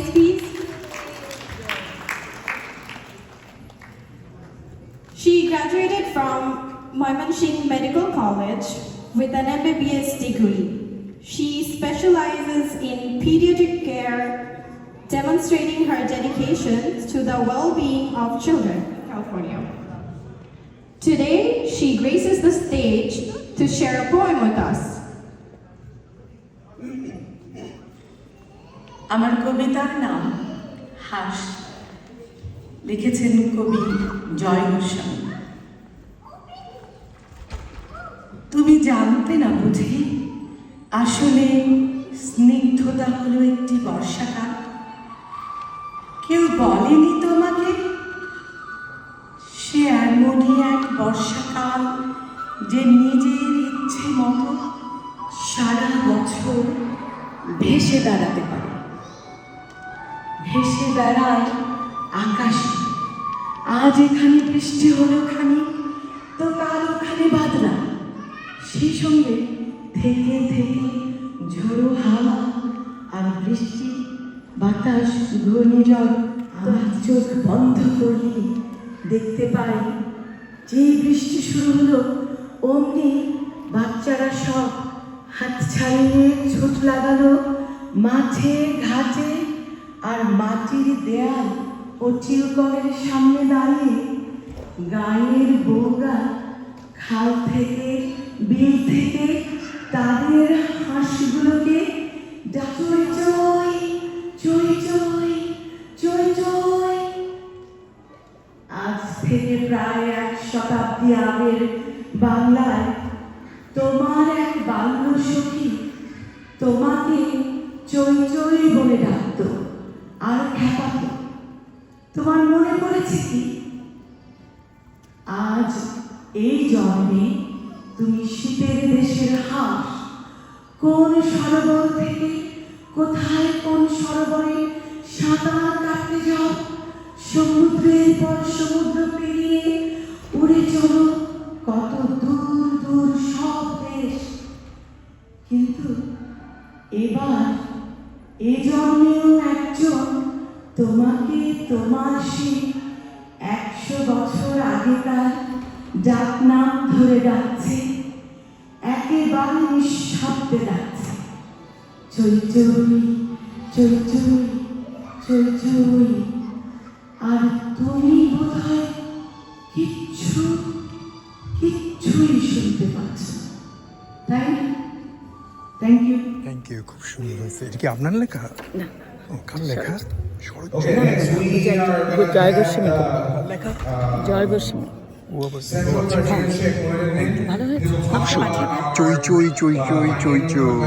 stage, please. She graduated from Mymensingh Medical College with an MBBS degree. She specializes in pediatric care, demonstrating her dedication to the well-being of children. In California. Today, she graces the stage to share a poem with us. আমার কবিতার নাম হাস। লিখেছেন কবি জয় গোস্বামী। তুমি জানতে না বুঝি আসলে স্নিগ্ধতা হলো একটি বর্ষাকাল। কেউ বলেনি তোমাকে সে এমনই এক বর্ষাকাল যে নিজের ইচ্ছে মতো সারা বছর ভেসে দাঁড়াতে পারে। ভেসে বেড়ায় আকাশে। আজ এখানে বৃষ্টি হলো খানি, তো কাল ওখানে বাদলা। সেই সঙ্গে থেকে থেকে ঝোড়ো হাওয়া আর বৃষ্টি, বাতাস, ঘূর্ণিঝড় আমার চোখ বন্ধ করলে দেখতে পাই। যে বৃষ্টি শুরু হলো, অমনি বাচ্চারা সব হাত ছাড়িয়ে ছোট লাগালো, মাঠে, ঘাটে আর মাটির দেয়াল ও টিউবওয়েলের সামনে দাঁড়িয়ে গায়ের বউরা খাল থেকে, বিল থেকে তাদের হাঁসগুলোকে ডাকই চই চই চই চই চই আজ থেকে প্রায় এক শতাব্দী আগের বাংলায় তোমার এক বাল্য সখী তোমাকে চই চই বলে ডাকতো মনে পড়েছে কি আজ এই জন্মে তুমি শীতের দেশের হাঁস। কোন সরোবর থেকে কোথায় কোন সরোবরে সাঁতার কাটতে যাও? সমুদ্রের পর সমুদ্র পেরিয়ে উড়ে চলো। কত দূর দূর সব দেশ। কিন্তু এবার এ জন্মেও একজন তোমাকে তোমার সে একশো বছর আগেকার ডাক নাম ধরে ডাকছে একেবারে নিঃশব্দে ডাকছে। চই চই চই আর তুমি বোধহয় কিচ্ছু কিচ্ছুই শুনতে পাচ্ছ তাই থ্যাংক ইউ থ্যাংক ইউ খুব সুন্দর হয়েছে। এটা কি আপনার লেখা? ও কার লেখা? জয় গোস্বামী লেখা জয় গোস্বামী। ভালো হয়েছে চই চই চই চই চই চই